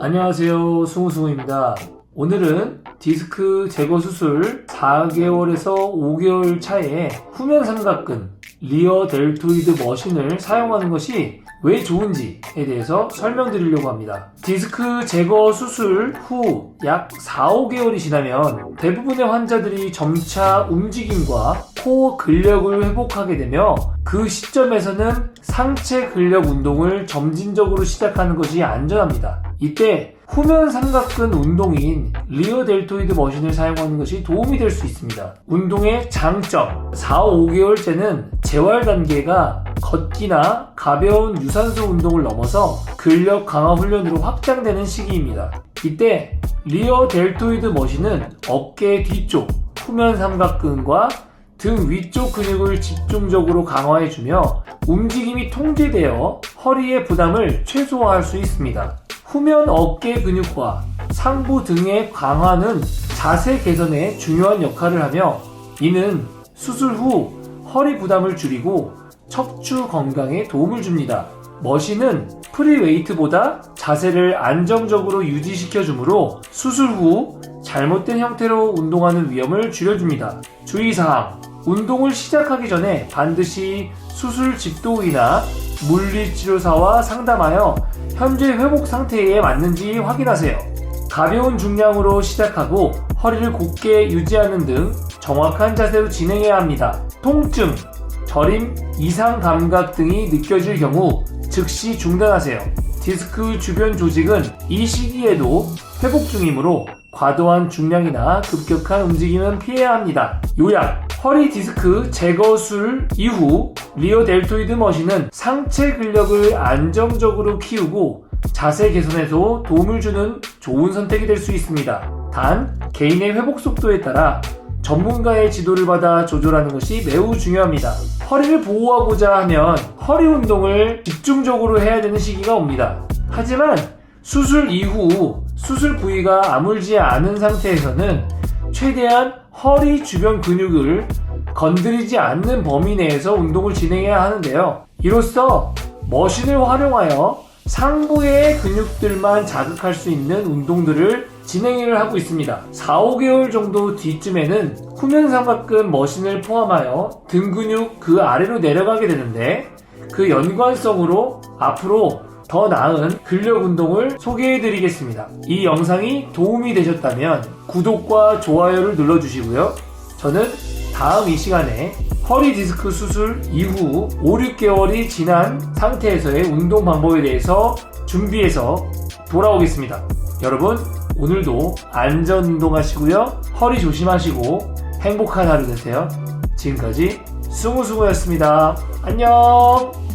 안녕하세요. 승우승우입니다. 오늘은 디스크 제거 수술 4개월에서 5개월 차에 후면 삼각근 리어 델토이드 머신을 사용하는 것이 왜 좋은지에 대해서 설명드리려고 합니다. 디스크 제거 수술 후 약 4, 5개월이 지나면 대부분의 환자들이 점차 움직임과 코어 근력을 회복하게 되며 그 시점에서는 상체 근력 운동을 점진적으로 시작하는 것이 안전합니다. 이때 후면 삼각근 운동인 리어 델토이드 머신을 사용하는 것이 도움이 될 수 있습니다. 운동의 장점 4, 5개월째는 재활 단계가 걷기나 가벼운 유산소 운동을 넘어서 근력 강화 훈련으로 확장되는 시기입니다. 이때 리어 델토이드 머신은 어깨 뒤쪽 후면 삼각근과 등 위쪽 근육을 집중적으로 강화해주며 움직임이 통제되어 허리의 부담을 최소화할 수 있습니다. 후면 어깨 근육과 상부 등의 강화는 자세 개선에 중요한 역할을 하며 이는 수술 후 허리 부담을 줄이고 척추 건강에 도움을 줍니다. 머신은 프리웨이트보다 자세를 안정적으로 유지시켜 주므로 수술 후 잘못된 형태로 운동하는 위험을 줄여줍니다. 주의사항 운동을 시작하기 전에 반드시 수술 집도의나 물리치료사와 상담하여 현재 회복 상태에 맞는지 확인하세요. 가벼운 중량으로 시작하고 허리를 곧게 유지하는 등 정확한 자세로 진행해야 합니다. 통증, 저림, 이상 감각 등이 느껴질 경우 즉시 중단하세요. 디스크 주변 조직은 이 시기에도 회복 중이므로 과도한 중량이나 급격한 움직임은 피해야 합니다. 요약 허리 디스크 제거술 이후 리어 델토이드 머신은 상체 근력을 안정적으로 키우고 자세 개선에도 도움을 주는 좋은 선택이 될 수 있습니다. 단 개인의 회복 속도에 따라 전문가의 지도를 받아 조절하는 것이 매우 중요합니다. 허리를 보호하고자 하면 허리 운동을 집중적으로 해야 되는 시기가 옵니다. 하지만 수술 이후 수술 부위가 아물지 않은 상태에서는 최대한 허리 주변 근육을 건드리지 않는 범위 내에서 운동을 진행해야 하는데요. 이로써 머신을 활용하여 상부의 근육들만 자극할 수 있는 운동들을 진행을 하고 있습니다. 4, 5개월 정도 뒤쯤에는 후면 삼각근 머신을 포함하여 등 근육 그 아래로 내려가게 되는데 그 연관성으로 앞으로 더 나은 근력 운동을 소개해 드리겠습니다. 이 영상이 도움이 되셨다면 구독과 좋아요를 눌러주시고요. 저는 다음 이 시간에 허리 디스크 수술 이후 5, 6개월이 지난 상태에서의 운동 방법에 대해서 준비해서 돌아오겠습니다. 여러분, 오늘도 안전 운동하시고요. 허리 조심하시고 행복한 하루 되세요. 지금까지 승우승우였습니다. 안녕!